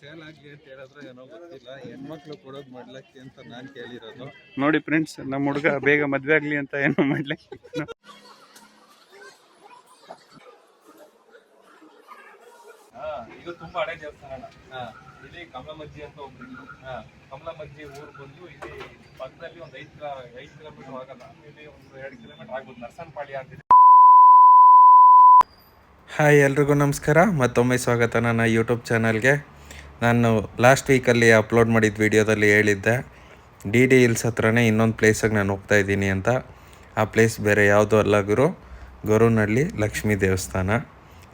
Sale ಆಗ್ಲಿ ಅಂತ ಹೇಳಿದ್ರೆ ಏನೋ ಗೊತ್ತಿಲ್ಲ. ಹೆಣ್ಮಕ್ಳು ಕೊಡೋದು ಮಾಡ್ಲಕ್ಕೆ ಅಂತ ನಾನ್ ಕೇಳಿರೋದು. ನೋಡಿ ಫ್ರೆಂಡ್ಸ್ ನಮ್ಮ ಹುಡುಗ ಬೇಗ ಮದ್ವೆ ಆಗ್ಲಿ ಅಂತ ಏನೋ ಮಾಡ್ಲಿ ಇದು ತುಂಬಾ ಹಳೆ ದೇವಸ್ಥಾನ. ಇಲ್ಲಿ ಕಮಲಮಜ್ಜಿ ಅಂತ ಒಬ್ರು. ಕಮಲಮಜ್ಜಿ ಊರು ಬಂದು ಇಲ್ಲಿ ಪಕ್ಕದಲ್ಲಿ ಒಂದು ಐದು ಕಿಲೋ ಐದು ಕಿಲೋಮೀಟರ್ ಆಗಲ್ಲ. ಇಲ್ಲಿ ಒಂದು ಎರಡು ಕಿಲೋಮೀಟರ್ ಆಗ್ಬೋದು. ನರ್ಸನ್ಪಾಳ್ಯ ಅಂತಿದೆ ಹಾಯ್ ಎಲ್ರಿಗೂ ನಮಸ್ಕಾರ. ಮತ್ತೊಮ್ಮೆ ಸ್ವಾಗತ ನನ್ನ ಯೂಟ್ಯೂಬ್ ಚಾನಲ್ಗೆ ನಾನು ಲಾಸ್ಟ್ ವೀಕಲ್ಲಿ ಅಪ್ಲೋಡ್ ಮಾಡಿದ ವಿಡಿಯೋದಲ್ಲಿ ಹೇಳಿದ್ದೆ ಡಿ ಡಿ ಹಿಲ್ಸ್ ಹತ್ರನೇ ಇನ್ನೊಂದು ಪ್ಲೇಸಿಗೆ ನಾನು ಹೋಗ್ತಾ ಇದ್ದೀನಿ ಅಂತ. ಆ ಪ್ಲೇಸ್ ಬೇರೆ ಯಾವುದೂ ಅಲ್ಲ ಗುರು. ಗೊರುನಹಳ್ಳಿ ಲಕ್ಷ್ಮೀ ದೇವಸ್ಥಾನ.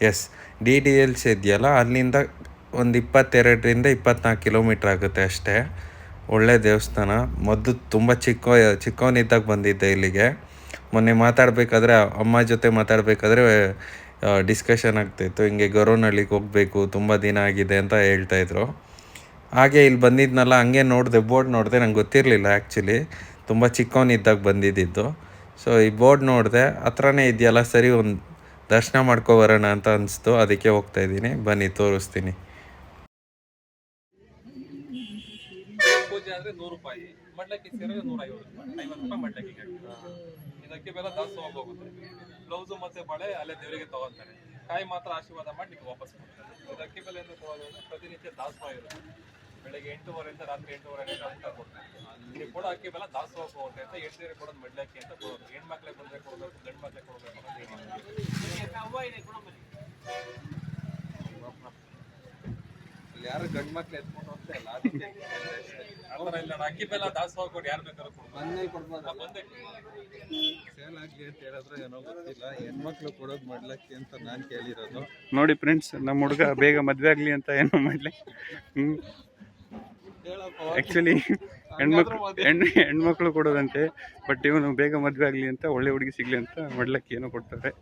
ಎಸ್ ಡಿ ಡಿ ಎಲ್ಸ್ ಇದೆಯಲ್ಲ, ಅಲ್ಲಿಂದ ಒಂದು ಇಪ್ಪತ್ತೆರಡರಿಂದ ಇಪ್ಪತ್ನಾಲ್ಕು ಕಿಲೋಮೀಟ್ರ್ ಆಗುತ್ತೆ ಅಷ್ಟೇ. ಒಳ್ಳೆ ದೇವಸ್ಥಾನ. ಮೊದಲು ತುಂಬ ಚಿಕ್ಕ, ಚಿಕ್ಕವನಿದ್ದಾಗ ಬಂದಿದ್ದೆ ಇಲ್ಲಿಗೆ. ಮೊನ್ನೆ ಮಾತಾಡಬೇಕಾದ್ರೆ, ಅಮ್ಮ ಜೊತೆ ಮಾತಾಡಬೇಕಾದ್ರೆ ಡಿಸ್ಕಷನ್ ಆಗ್ತಾಯಿತ್ತು ಹಿಂಗೆ ಗೊರೋನಹಳ್ಳಿಗೆ ಹೋಗಬೇಕು, ತುಂಬ ದಿನ ಆಗಿದೆ ಅಂತ ಹೇಳ್ತಾಯಿದ್ರು ಹಾಗೆ ಇಲ್ಲಿ ಬಂದಿದ್ನಲ್ಲ, ಹಂಗೆ ನೋಡಿದೆ ಬೋರ್ಡ್ ನೋಡಿದೆ, ನಂಗೆ ಗೊತ್ತಿರಲಿಲ್ಲ ಆ್ಯಕ್ಚುಲಿ ತುಂಬ ಚಿಕ್ಕವನಿದ್ದಾಗ ಬಂದಿದ್ದಿದ್ದು. ಸೊ ಈ ಬೋರ್ಡ್ ನೋಡಿದೆ, ಹತ್ರನೇ ಇದೆಯಲ್ಲ, ಸರಿ ಒಂದು ದರ್ಶನ ಮಾಡ್ಕೊಬರೋಣ ಅಂತ ಅನಿಸ್ತು. ಅದಕ್ಕೆ ಹೋಗ್ತಾ ಇದ್ದೀನಿ. ಬನ್ನಿ, ತೋರಿಸ್ತೀನಿ. ಪೂಜೆ ಆದ್ರೆ ನೂರು ರೂಪಾಯಿ ಮಡ್ಲಕ್ಕಿ ಸೇರಿದ್ರೆ ನೂರ ಐವತ್ತು ರೂಪಾಯಿ ಐವತ್ತು ರೂಪಾಯಿ ಮಡ್ಲಕ್ಕಿಗೆ ಇದಕ್ಕೆ ಬೆಲ್ಲ ದಾಸೋಹ ಹೋಗುತ್ತೆ ಬ್ಲೌಸು ಮತ್ತೆ ಬಳೆ ಅಲ್ಲೇ ದೇವರಿಗೆ ತಗೊಂತಾರೆ ಕಾಯಿ ಮಾತ್ರ ಆಶೀರ್ವಾದ ಮಾಡಿ ನಿಮ್ಗೆ ವಾಪಸ್ ಕೊಡ್ತಾರೆ. ಇದಕ್ಕೆ ಬೆಲೆ ಅಂತ ಅಂದ್ರೆ ಪ್ರತಿನಿತ್ಯ ದಾಸೋಹ ಇರುತ್ತೆ. ಬೆಳಗ್ಗೆ ಎಂಟೂವರೆಯಿಂದ ರಾತ್ರಿ ಎಂಟೂವರೆ ಗಂಟೆ ಊಟ ಕೊಡ್ತಾರೆ. ನೀವು ಕೂಡ ಅಕ್ಕಿ ಬೆಲ್ಲ ದಾಸೋಹ ಹೋಗುತ್ತೆ ಅಂತ ಹೆಣ್ಸೇರಿ ಕೊಡೋದು ಮಡ್ಲಕ್ಕಿ ಅಂತ ಕೊಡೋದು. ಹೆಣ್ಮಕ್ಳಿಗೆ ಬಂದ್ರೆ ಕೊಡಬೇಕು ಗಂಡು ಮಕ್ಳಿಗೆ ಕೊಡಬೇಕು ಅನ್ನೋದು ಯಾರು ಗಂಡ್ ಮಕ್ಳು ಎತ್ಕೊಂಡು ಹೋಗ್ತಾ ಇಲ್ಲ ಅದಕ್ಕೆ ಇಲ್ಲ. ಅಕ್ಕಿ ಬೆಲ್ಲ ದಾಸೋಹ ಕೊಡಿ ಯಾರು ಬೇಕಾದ್ರೂ ಕೊಡ್ಬೋದು. ಮೊನ್ನೆ ಕೊಡ್ಬೋದು ಸೇಲ್ ಆಗ್ಲಿ ಅಂತ ಹೇಳಿದ್ರೆ ಏನೋ ಗೊತ್ತಿಲ್ಲ. ಹೆಣ್ಮಕ್ಳು ಕೊಡೋದು ಮಾಡ್ಲಕ್ಕೆ ಅಂತ ನಾನು ಕೇಳಿರೋದು. ನೋಡಿ ಫ್ರೆಂಡ್ಸ್ ನಮ್ಮ ಹುಡುಗ ಬೇಗ ಮದ್ವೆ ಆಗ್ಲಿ ಅಂತ ಏನೋ ಮಾಡ್ಲಿ. ಹ್ಮ್. ಆಕ್ಚುಲಿ ಹೆಣ್ಮಕ್ಳು ಹೆಣ್ಣು ಹೆಣ್ಮಕ್ಳು ಕೊಡೋದಂತೆ ಬಟ್ ಇವನು ಬೇಗ ಮದ್ವೆ ಆಗ್ಲಿ ಅಂತ ಒಳ್ಳೆ ಹುಡುಗಿ ಸಿಗ್ಲಿ ಅಂತ ಮಾಡ್ಲಕ್ಕೆ ಏನೋ ಕೊಡ್ತಾರೆ.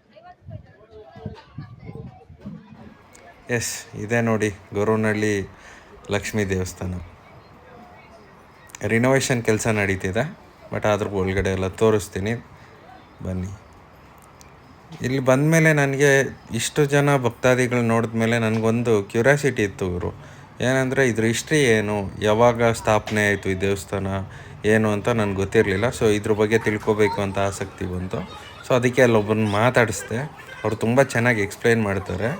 ಎಸ್, ಇದೆ ನೋಡಿ, ಗೊರವನಹಳ್ಳಿ ಲಕ್ಷ್ಮೀ ದೇವಸ್ಥಾನ. ರಿನೋವೇಷನ್ ಕೆಲಸ ನಡೀತಿದೆ ಬಟ್ ಅದ್ರ ಒಳಗಡೆ ಎಲ್ಲ ತೋರಿಸ್ತೀನಿ. ಬನ್ನಿ. ಇಲ್ಲಿ ಬಂದ ಮೇಲೆ ನನಗೆ ಇಷ್ಟು ಜನ ಭಕ್ತಾದಿಗಳು ನೋಡಿದ ಮೇಲೆ ನನಗೊಂದು ಕ್ಯೂರಿಯಾಸಿಟಿ ಇತ್ತು ಇವರು. ಏನಂದರೆ, ಇದ್ರ ಹಿಸ್ಟ್ರಿ ಏನು, ಯಾವಾಗ ಸ್ಥಾಪನೆ ಆಯಿತು ಈ ದೇವಸ್ಥಾನ, ಏನು ಅಂತ ನನಗೆ ಗೊತ್ತಿರಲಿಲ್ಲ. ಸೊ ಇದ್ರ ಬಗ್ಗೆ ತಿಳ್ಕೊಬೇಕು ಅಂತ ಆಸಕ್ತಿ ಬಂತು. ಸೊ ಅದಕ್ಕೆ ಅಲ್ಲೊಬ್ಬನ ಮಾತಾಡಿಸ್ದೆ. ಅವರು ತುಂಬ ಚೆನ್ನಾಗಿ ಎಕ್ಸ್ಪ್ಲೈನ್ ಮಾಡ್ತಾರೆ.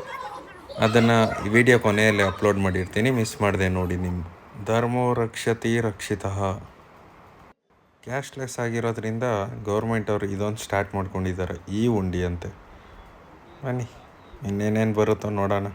ಅದನ್ನು ವಿಡಿಯೋ ಕೊನೆಯಲ್ಲಿ ಅಪ್ಲೋಡ್ ಮಾಡಿರ್ತೀನಿ. ಮಿಸ್ ಮಾಡಿದೆ ನೋಡಿ ನಿಮ್ಮ ಧರ್ಮೋ ರಕ್ಷತಿ ರಕ್ಷಿತ. ಕ್ಯಾಶ್ಲೆಸ್ ಆಗಿರೋದ್ರಿಂದ ಗೌರ್ಮೆಂಟ್ ಅವರು ಇದೊಂದು ಸ್ಟಾರ್ಟ್ ಮಾಡ್ಕೊಂಡಿದ್ದಾರೆ ಈ ಉಂಡಿ ಅಂತೆ ಬನ್ನಿ, ಇನ್ನೇನೇನು ಬರುತ್ತೋ ನೋಡೋಣ.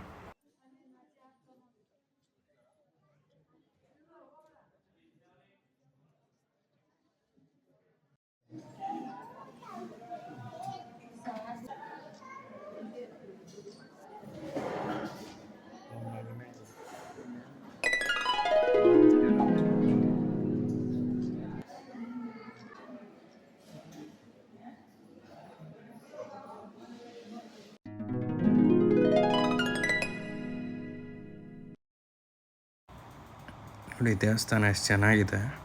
ನೋಡಿ ದೇವಸ್ಥಾನ ಎಷ್ಟು ಚೆನ್ನಾಗಿದೆ.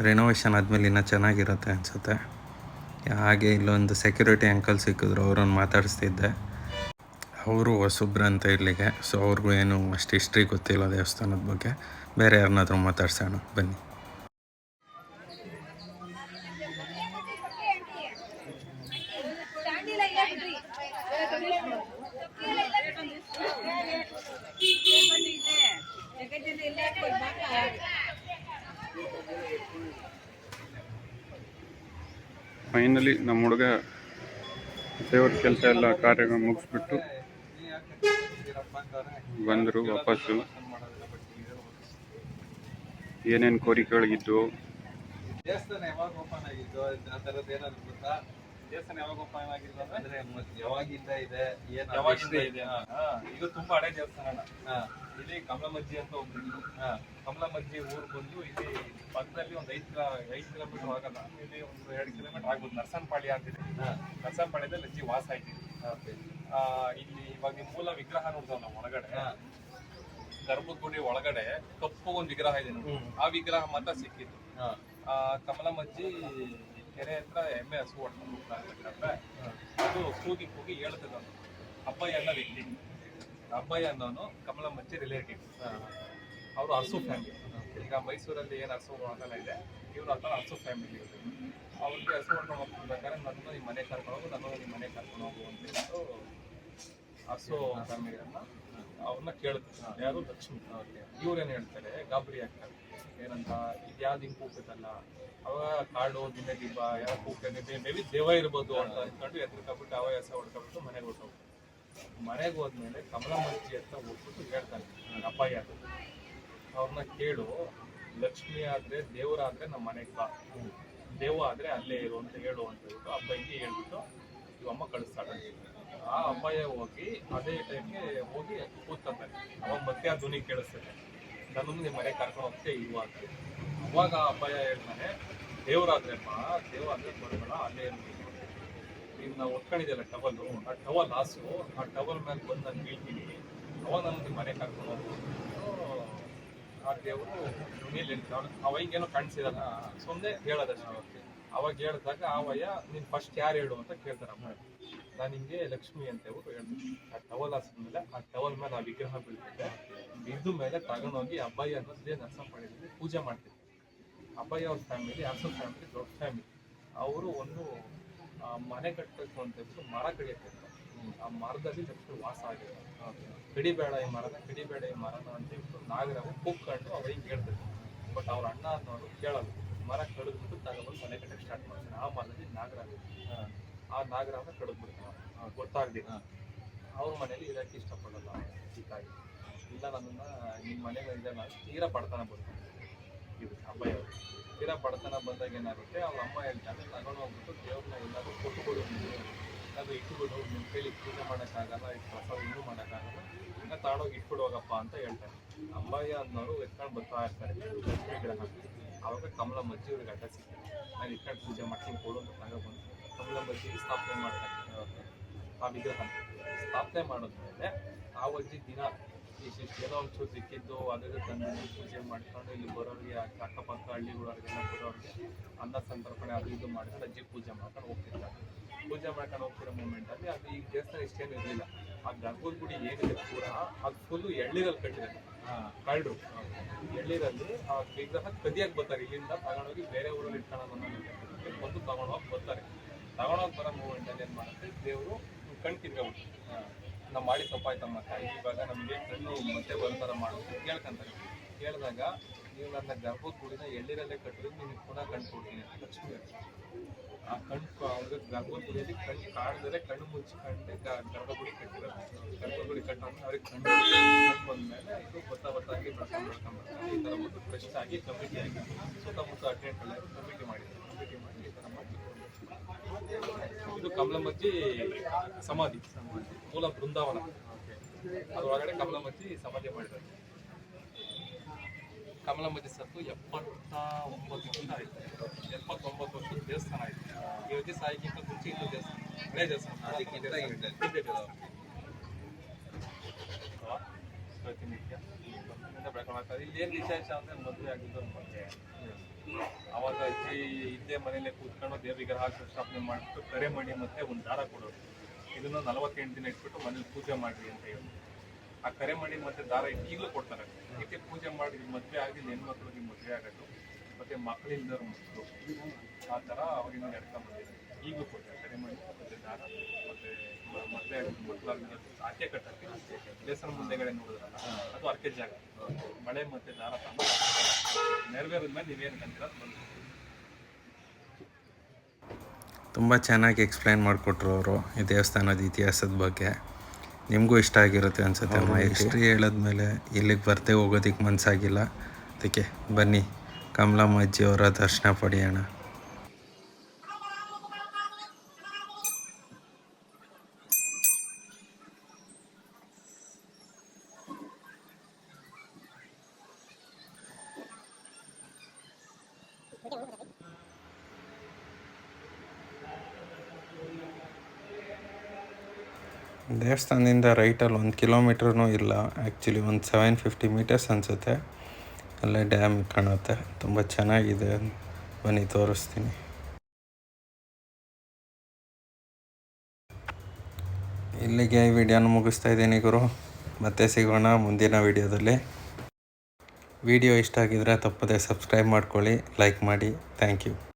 ರಿನೋವೇಷನ್ ಆದಮೇಲೆ ಇನ್ನೂ ಚೆನ್ನಾಗಿರುತ್ತೆ ಅನಿಸುತ್ತೆ. ಹಾಗೆ ಇಲ್ಲೊಂದು ಸೆಕ್ಯೂರಿಟಿ ಅಂಕಲ್ ಸಿಕ್ಕಿದ್ರು, ಅವ್ರನ್ನ ಮಾತಾಡಿಸ್ತಿದ್ದೆ. ಅವರು ಹೊಸಬ್ರು ಅಂತ ಇಲ್ಲಿಗೆ. ಸೊ ಅವ್ರಿಗೂ ಏನು ಅಷ್ಟು ಹಿಸ್ಟ್ರಿ ಗೊತ್ತಿಲ್ಲ ದೇವಸ್ಥಾನದ ಬಗ್ಗೆ. ಬೇರೆ ಯಾರನ್ನಾದ್ರೂ ಮಾತಾಡ್ಸೋಣ. ಬನ್ನಿ. ಫೈನಲಿ ನಮ್ಮ ಹುಡುಗ ದೇವ್ರ ಕೆಲಸ ಎಲ್ಲ ಕಾರ್ಯ ಮುಗಿಸ್ಬಿಟ್ಟು ಬಂದರು ವಾಪಸ್ಸು. ಏನೇನು ಕೋರಿಕೆಗಳಿದ್ದು ದೇವಸ್ಥಾನ ಯಾವಾಗ ಓಪನ್ ಆಗಿದ್ದು ಆ ಥರದ್ದು ಏನಾದ್ರು ಗೊತ್ತಾ? ದೇವಸ್ಥಾನ ಯಾವಾಗ ಓಪನ್ ಅಂದ್ರೆ ಯಾವಾಗಿಂದ ಇದೆ? ಏನು ಯಾವಾಗಿಂದ ಇದೆ ಇದು ತುಂಬಾ ಹಳೆ ದೇವಸ್ಥಾನ. ಇಲ್ಲಿ ಕಮಲಮಜ್ಜಿ ಅಂತ ಒಬ್ರು ಹಾ ಕಮಲಮಜ್ಜಿ ಊರು ಬಂದು ಇಲ್ಲಿ ಪಕ್ಕದಲ್ಲಿ ಒಂದು ಐದು ಕಿಲೋ ಐದು ಕಿಲೋಮೀಟರ್ ಆಗಲ್ಲ. ಇಲ್ಲಿ ಒಂದು ಎರಡು ಕಿಲೋಮೀಟರ್ ಆಗ್ಬೋದು. ನರ್ಸನ್ಪಾಳ್ಯ ಅಂತಿದೆ ನರ್ಸನ್ಪಾಳ್ಯದಲ್ಲಿ ಅಜ್ಜಿ ವಾಸ ಆಯ್ತಿದೆ ಆ, ಇಲ್ಲಿ ಇವಾಗ ಮೂಲ ವಿಗ್ರಹ ನೋಡ್ತಾವ ನಾವು ಒಳಗಡೆ? ಗರ್ಭಗುಡಿ ಒಳಗಡೆ ಕಪ್ಪು ಒಂದು ವಿಗ್ರಹ ಇದೆ ನೋಡಿ. ಆ ವಿಗ್ರಹ ಮಾತ್ರ ಸಿಕ್ಕಿತ್ತು. ಆ ಕಮಲಮಜ್ಜಿ ಕೆರೆ ಹತ್ರ ಎಮ್ಮೆ ಹಸು ಹೊಡ್ಕೊಂಡು ಅದು ಕೂಗಿ ಕೂಗಿ ಹೇಳ್ತದ ಅಪ್ಪ ಎಲ್ಲ ವ್ಯಕ್ತಿ ಅಬ್ಬಯ್ಯ ಅನ್ನೋನು ಮಚ್ಚಿ ರಿಲೇಟಿವ್ ಅವರು ಅರಸು ಫ್ಯಾಮಿಲಿ ಈಗ ಮೈಸೂರಲ್ಲಿ ಏನು ಅರಸು ಅದೆಲ್ಲ ಇದೆ ಇವರು ಥರ ಅರಸು ಫ್ಯಾಮಿಲಿ ಅವ್ರಿಗೆ ಹಸು ಹೊಡ್ಕೊಂಡು ಹೋಗ್ತಿರ್ಬೇಕಾದ್ರೆ ನನ್ನನ್ನು ನಿಮ್ಮ ಮನೆ ಕರ್ಕೊಂಡು ಹೋಗು ನನ್ನನ್ನು ನಿಮ್ಮ ಮನೆ ಕರ್ಕೊಂಡು ಹೋಗು ಅಂತ ಹೇಳ್ಬಿಟ್ಟು ಅರಸು ಫ್ಯಾಮಿಲಿಯನ್ನ ಅವ್ರನ್ನ ಕೇಳ್ತಾರೆ. ಯಾರು ಲಕ್ಷ್ಮಿ. ಇವ್ರೇನು ಹೇಳ್ತಾರೆ ಗಾಬರಿ ಆಗ್ತಾರೆ. ಏನಂತ ಇದ್ಯಾವ್ದು ಹಿಂಗೆ ಕೂಗ್ತದಲ್ಲ ಅವಾಗ ಕಾಡು ದಿನ ದಿಬ್ಬ ಯಾವ ಕೂಗ್ತಾನೆ ಮೇ ಬಿ ದೇವ ಇರ್ಬೋದು ಅಂತ ಅಂದ್ಕೊಂಡು ಎದ್ರಕಬಿಟ್ಟು ಅವ ಹೆಸ ಹೊಡ್ಕೊಂಡ್ಬಿಟ್ಟು ಮನೆಗೆ ಹೊಟ್ಟೋಗ್ತಾರೆ ಮನೆಗೆ ಹೋದ್ಮೇಲೆ ಕಮಲಮಜ್ಜಿ ಅಂತ ಹೋಗ್ಬಿಟ್ಟು ಹೇಳ್ತಾನೆ ಅಪ್ಪಾಯಿ ಅದು ಅವ್ರನ್ನ ಕೇಳು, ಲಕ್ಷ್ಮಿ ಆದ್ರೆ ದೇವರಾದ್ರೆ ನಮ್ಮ ಮನೆಗೆ ಬಾ. ದೇವ ಆದ್ರೆ ಅಲ್ಲೇ ಇರು ಅಂತ ಹೇಳು ಅಂತ ಹೇಳ್ಬಿಟ್ಟು ಅಬ್ಬಾಯಿಗೆ ಹೇಳ್ಬಿಟ್ಟು ಇವಮ್ಮ ಕಳಿಸ್ತಾಳೆ. ಆ ಅಬ್ಬಾಯ ಹೋಗಿ ಅದೇ ಟೈಮ್ಗೆ ಹೋಗಿ ಕೂತ್ಕೊಂತಾನೆ. ಅವಾಗ ಮತ್ತೆ ಆ ಧ್ವನಿ ಕೇಳಿಸ್ತಾನೆ. ನನ್ನ ನಿಮ್ಮ ಮನೆಗೆ ಕರ್ಕೊಂಡು ಹೋಗ್ತೇ ಅಂತ ಅವಾಗ ಆ ಅಬ್ಬಾಯ ಹೇಳ್ತಾನೆ ದೇವರಾದ್ರೆಪ್ಪ ದೇವ ಅಂದ್ರೆ ಬರಬೇಡ, ಅಲ್ಲೇ ಇರ್ಬೇಕು ನೀನು ನಾವು ಒತ್ಕೊಂಡಿದ್ದೆಲ್ಲ ಟವಲ್ಲು ಆ ಟವಲ್ ಹಾಸು, ಆ ಟವಲ್ ಮೇಲೆ ಬಂದು ನಾನು ಬೀಳ್ತೀನಿ. ಅವಾಗ ನನಗೆ ಮನೆ ಕರ್ಕೊಂಡು ಹೋಗ್ಬೋದು ಆ ದೇವರು ಮೇಲೆ ಹೇಳ್ತಾನೆ ಅವಾಗೇನೋ ಕಾಣಿಸಿದಲ್ಲ. ಸುಮ್ಮನೆ ಹೇಳೋದಷ್ಟೇ ಅವಾಗ ಹೇಳಿದಾಗ, ಆವಯ್ಯ, ನೀನು ಫಸ್ಟ್ ಯಾರು ಹೇಳು? ಅಂತ ಕೇಳ್ತಾರೆ ಅಮ್ಮ. ನಾನು ಹಿಂಗೆ ಲಕ್ಷ್ಮಿ ಅಂತ ಅವರು ಹೇಳ್ತೀನಿ ಆ ಟವಲ್ ಹಾಸಿದ್ಮೇಲೆ ಆ ಟವಲ್ ಮೇಲೆ ಆ ವಿಗ್ರಹ ಬೀಳ್ತಿದ್ದೆ ಬಿದ್ದು ಮೇಲೆ ತಗೊಂಡೋಗಿ ಅಬ್ಬಯ್ಯ ಅನ್ನೋದೇ ನರಸಂಪಡಿಯಲ್ಲಿ ಪೂಜೆ ಮಾಡ್ತಿದ್ದೆ ಅಬ್ಬಾಯಿ ಅವ್ರ ಫ್ಯಾಮಿಲಿ ಆಸೋ ಫ್ಯಾಮಿಲಿ ದೊಡ್ಡ ಫ್ಯಾಮಿಲಿ ಅವರು ಒಂದು ಮನೆ ಕಟ್ಟಬೇಕು ಅಂತ ಹೇಳ್ಬಿಟ್ಟು ಮರ ಕಡಿಯಕ್ಕೆ ಹೋಗ್ತಾರೆ. ಆ ಮರದಲ್ಲಿ ಲಕ್ಷ್ಮಿ ವಾಸ ಆಗಿದೆ. ಕಡಿಬೇಡ ಈ ಮರನ ಕಡಿಬೇಡ ಈ ಮರನ ಅಂತ ಹೇಳ್ಬಿಟ್ಟು ನಾಗರಾವು ಕೂಗ್ಕೊಂಡು ಅವ್ರಿಗೆ ಹೇಳ್ತಿದ್ರು ಬಟ್ ಅವ್ರ ಅಣ್ಣ ಅನ್ನೋರು ಕೇಳಲ್ಲ. ಮರ ಕಡಿದ್ಬಿಟ್ಟು ತಗೊಂಡ್ಬಂದು ಮನೆ ಕಟ್ಟಕ್ಕೆ ಸ್ಟಾರ್ಟ್ ಮಾಡ್ತಾರೆ. ಆ ಮರದಲ್ಲಿ ನಾಗರಾವ ಆ ನಾಗರಾವನ ಕಡಿದ್ಬಿಡ್ತಾನೆ ಗೊತ್ತಾಗ್ಲಿ ಅವ್ರ ಮನೇಲಿ ಇರಕ್ಕೆ ಇಷ್ಟಪಡಲ್ಲ ಚಿಕ್ಕಾಗಿ ಇಲ್ಲ ನನ್ನನ್ನ ನಿಮ್ಮ ಮನೆಗೆ ಇದೆ ನಾನು ತೀರಾ ಬಡತನ ಬರ್ತೀನಿ ಇದು ಹಬ್ಬ ಅವರು ತೀರಾ ಬಡತನ ಬಂದಾಗ ಏನಾಗುತ್ತೆ? ಅವ್ರ ಅಮ್ಮ ಹೇಳ್ತಾರೆ ತಗೊಂಡು ಹೋಗ್ಬಿಟ್ಟು ದೇವ್ರನ್ನ ಎಲ್ಲರೂ ಕೊಟ್ಟುಕೊಡು ನೀನು. ಅದು ಇಟ್ಬಿಡು ನಿಮ್ಮ ಕೈಲಿ ಪೂಜೆ ಮಾಡೋಕ್ಕಾಗಲ್ಲ ಇದು ಪ್ರಸಾದ ಇನ್ನೂ ಮಾಡೋಕ್ಕಾಗಲ್ಲ, ಇನ್ನ ತಾಡೋಗಿ ಇಟ್ಬಿಡು ಹೋಗಪ್ಪ ಅಂತ ಹೇಳ್ತಾರೆ. ಅಮ್ಮಯ್ಯ ಅನ್ನೋರು ಎತ್ಕೊಂಡು ಬರ್ತಾ ಇರ್ತಾರೆ, ಲಕ್ಷ್ಮಿ ಗ್ರಹ ಆವಾಗ ಕಮಲ ಮಜ್ಜಿ ಇವ್ರಿಗೆ ಅಡ್ಡ ಸಿಗ್ತಾರೆ. ನಾನು ಇಟ್ಕೊಂಡು ಪೂಜೆ ಮಾಡ್ತೀನಿ, ಕೊಡು ಅಂತ ತಗೊಬಂದು ಕಮಲ ಮಜ್ಜಿಗೆ ಸ್ಥಾಪನೆ ಮಾಡ್ತಾರೆ ಆ ವಿಗ್ರಹ. ಸ್ಥಾಪನೆ ಮಾಡಿದ್ಮೇಲೆ ಆ ಅಜ್ಜಿ ದಿನ ಇಷ್ಟಿಷ್ಟು ಏನೋ ಒಂಚೂರು ಸಿಕ್ಕಿದ್ದು ಅದಕ್ಕೆ ತಂದು ಪೂಜೆ ಮಾಡ್ಕೊಂಡು ಇಲ್ಲಿ ಬರೋರಿಗೆ ಅಕ್ಕ- ಅಕ್ಕಪಕ್ಕ ಹಳ್ಳಿಗಳವ್ರಿಗೆಲ್ಲ ಬರೋರಿಗೆ ಅನ್ನ ಸಂತರ್ಪಣೆ ಅದು ಇದು ಮಾಡಿ ಅಜ್ಜಿ ಪೂಜೆ ಮಾಡ್ಕೊಂಡು ಹೋಗ್ತಿರ್ತಾರೆ. ಪೂಜೆ ಮಾಡ್ಕೊಂಡು ಹೋಗ್ತಿರೋ ಮೂಮೆಂಟಲ್ಲಿ ಅದು ಈಗ ದೇವಸ್ಥಾನ ಇಷ್ಟೇನು ಇರಲಿಲ್ಲ. ಆ ಗರ್ಭದ ಗುಡಿ ಏನಿದೆ ಪೂರ ಅದು ಫುಲ್ಲು ಎಳ್ಳಿರಲ್ಲಿ ಕಟ್ಟಿದ್ದಾರೆ ಕಳ್ಳರು. ಎಳ್ಳಿರಲ್ಲಿ ಆ ವಿಗ್ರಹ ಕದಿಯಾಗಿ ಬರ್ತಾರೆ. ಇಲ್ಲಿಂದ ತಗೊಂಡೋಗಿ ಬೇರೆ ಊರಲ್ಲಿ ಇಟ್ಕೊಳ್ಳೋದು ಅನ್ನೋ ತಗೊಂಡು ಬಂದು ತಗೊಂಡೋಗಿ ಬರ್ತಾರೆ. ತಗೊಂಡೋಗಿ ಬರೋ ಮೂಮೆಂಟಲ್ಲಿ ಏನು ಮಾಡುತ್ತೆ? ದೇವರು ಕಣ್ ಕಿತ್ಕೊಂಡ್ಬಿಟ್ಟು ನಾವು ಮಾಡಿ ತಪ್ಪಾಯ್ತಮ್ಮ. ತಾಯಿ ಇವಾಗ ನಮಗೆ ಕಣ್ಣು ಮತ್ತೆ ಬರೋ ಮಾಡೋದು ಕೇಳ್ಕೊಂತಾರೆ ಕೇಳಿದಾಗ ನೀವು ನನ್ನ ಗರ್ಭದ ಗುಡಿನ ಎಳ್ಳಿರಲ್ಲೇ ಕಟ್ಟಿದ್ರೆ ನಿಮಗೆ ಪುನಃ ಕಣ್ಣು ಕೊಡ್ತೀನಿ ಅಂತ ಲಕ್ಷ್ಮಿ. ಆ ಕಣ್ಣು ಅವ್ರಿಗೆ ಗರ್ಭದ ಗುಡಿಯಲ್ಲಿ ಕಣ್ಣು ಕಾಣದರೆ ಕಣ್ಣು ಮುಚ್ಚಿಕೊಂಡೆ ಗರ್ಭಗುಡಿ ಕಟ್ಟಿರೋದು ಗರ್ಭಗುಡಿ ಕಟ್ಟೋದ್ರೆ ಅವ್ರಿಗೆ ಕಣ್ಣು ಕಣ್ಣು ಇದು ಬತ್ತ ಬತ್ತಾಗಿ ಬರ್ಕೊಂಡು ಬರ್ತಾರೆ ಈ ಥರ ಒಂದು ಫ್ರೆಶ್ ಆಗಿ ಕಮಿಟಿ ಆಗಿ ಸುತ್ತಮುತ್ತ ಅಟೆಂಡ್ ಕಮಿಟಿ ಮಾಡಿದ್ದಾರೆ ಕಮಿಟಿ ಮಾಡಿ ಈ ಥರ ಮಾಡಿ ಇದು ಕಮಲಮಜ್ಜಿ ಸಮಾಧಿ ಮೂಲ ಬೃಂದಾವನ ಅದರೊಳಗಡೆ ಕಮಲಮಜ್ಜಿ ಸಮಾಧಿ ಮಾಡಿದ್ದಾರೆ ಕಮಲಮಜ್ಜಿ ಸತ್ತು ಎಪ್ಪತ್ತ ಒಂಬತ್ತು ವರ್ಷ ಆಯ್ತು ಎಪ್ಪತ್ತೊಂಬತ್ತು ವರ್ಷದ ದೇವಸ್ಥಾನ ಆಯ್ತು ಈ ಅಜ್ಜಿ ಸಾಯಿಗಿಂತ ಮುಂಚೆ ಇನ್ನು ದೇವಸ್ಥಾನ ಹಳೆ ದೇವಸ್ಥಾನ ಅದಕ್ಕಿಂತ ಹಿಂದೆ ದೇವಸ್ಥಾನ ಅಲ್ವಾ? ಪ್ರತಿನಿತ್ಯ ಇಂದ ಬೆಳ್ಕೊಂಡು ಹೋಗ್ತಾರೆ. ಇಲ್ಲಿ ಏನು ವಿಶೇಷ ಅಂದ್ರೆ ಮದುವೆ ಆಗಿದ್ದು ಒಂದು ಮದುವೆ ಅವಾಗ ಅಜ್ಜಿ ಇದ್ದೇ ಮನೇಲೆ ಕೂತ್ಕೊಂಡು ದೇವ ವಿಗ್ರಹ ಸ್ಥಾಪನೆ ಮಾಡಿಬಿಟ್ಟು ಕರೆ ಮಾಡಿ ಮತ್ತೆ ಒಂದು ದಾರ ಕೊಡೋರು. ಇದನ್ನ ನಲವತ್ತೆಂಟು ದಿನ ಇಟ್ಬಿಟ್ಟು ಮನೇಲಿ ಪೂಜೆ ಮಾಡ್ರಿ ಅಂತ ಹೇಳಿ. ಆ ಕರೆ ಮಾಡಿ ಮತ್ತೆ ದಾರ ಈಗಲೂ ಕೊಡ್ತಾರೆ. ಇದಕ್ಕೆ ಪೂಜೆ ಮಾಡಿ ಮದುವೆ ಆಗಿ ಹೆಣ್ಮಕ್ಳಿಗೆ ಮದುವೆ ಆಗೋದು. ಮತ್ತೆ ಮಕ್ಕಳಿಂದ ಮಕ್ಕಳು. ಆ ಥರ ಅವಾಗಿಂದ ನಡ್ಕೊಂಡ್ ಬಂದಿದೆ ಈಗಲೂ ಕೊಡ್ತಾರೆ ಕರೆ ಮಾಡಿ ಮತ್ತೆ ದಾರ. ಮದುವೆ ಆಕೆ ಕಟ್ಟಕ್ಕೆ ದೇವಸ್ಥಾನ ಮುಂದೆಗಡೆ ನೋಡಿದ್ರಲ್ಲ ಅದು ಅರ್ಕೆ ಜಾಗ ಮಳೆ ಮತ್ತೆ ದಾರ ತಂದು ನೆರವೇರಿದ್ಮೇಲೆ ನೀವೇನು ಕಂತೀರ ಅದು ಬಂದು ತುಂಬ ಚೆನ್ನಾಗಿ ಎಕ್ಸ್ಪ್ಲೈನ್ ಮಾಡಿಕೊಟ್ರು ಅವರು ಈ ದೇವಸ್ಥಾನದ ಇತಿಹಾಸದ ಬಗ್ಗೆ. ನಿಮಗೂ ಇಷ್ಟ ಆಗಿರುತ್ತೆ ಅನ್ಸುತ್ತೆ ಅಮ್ಮ ಹಿಸ್ಟ್ರಿ ಹೇಳದ್ಮೇಲೆ ಇಲ್ಲಿಗೆ ಬರ್ತೆ ಹೋಗೋದಕ್ಕೆ ಮನಸ್ಸಾಗಿಲ್ಲ ಅದಕ್ಕೆ ಬನ್ನಿ ಕಮಲಮ್ಮ ಅಜ್ಜಿ ಅವರ ದರ್ಶನ ಪಡೆಯೋಣ. ದೇವಸ್ಥಾನದಿಂದ ರೈಟಲ್ಲಿ ಒಂದು ಕಿಲೋಮೀಟ್ರೂ ಇಲ್ಲ. ಆ್ಯಕ್ಚುಲಿ ಒಂದು ಸೆವೆನ್ ಫಿಫ್ಟಿ ಮೀಟರ್ಸ್ ಅನಿಸುತ್ತೆ. ಅಲ್ಲೇ ಡ್ಯಾಮ್ ಕಾಣುತ್ತೆ. ತುಂಬ ಚೆನ್ನಾಗಿದೆ. ಬನ್ನಿ, ತೋರಿಸ್ತೀನಿ. ಇಲ್ಲಿಗೆ ಈ ವಿಡಿಯೋನ ಮುಗಿಸ್ತಾ ಇದ್ದೀನಿ ಗುರು. ಮತ್ತೆ ಸಿಗೋಣ ಮುಂದಿನ ವಿಡಿಯೋದಲ್ಲಿ. ವಿಡಿಯೋ ಇಷ್ಟ ಆಗಿದ್ದರೆ ತಪ್ಪದೆ ಸಬ್ಸ್ಕ್ರೈಬ್ ಮಾಡ್ಕೊಳ್ಳಿ, ಲೈಕ್ ಮಾಡಿ. Thank you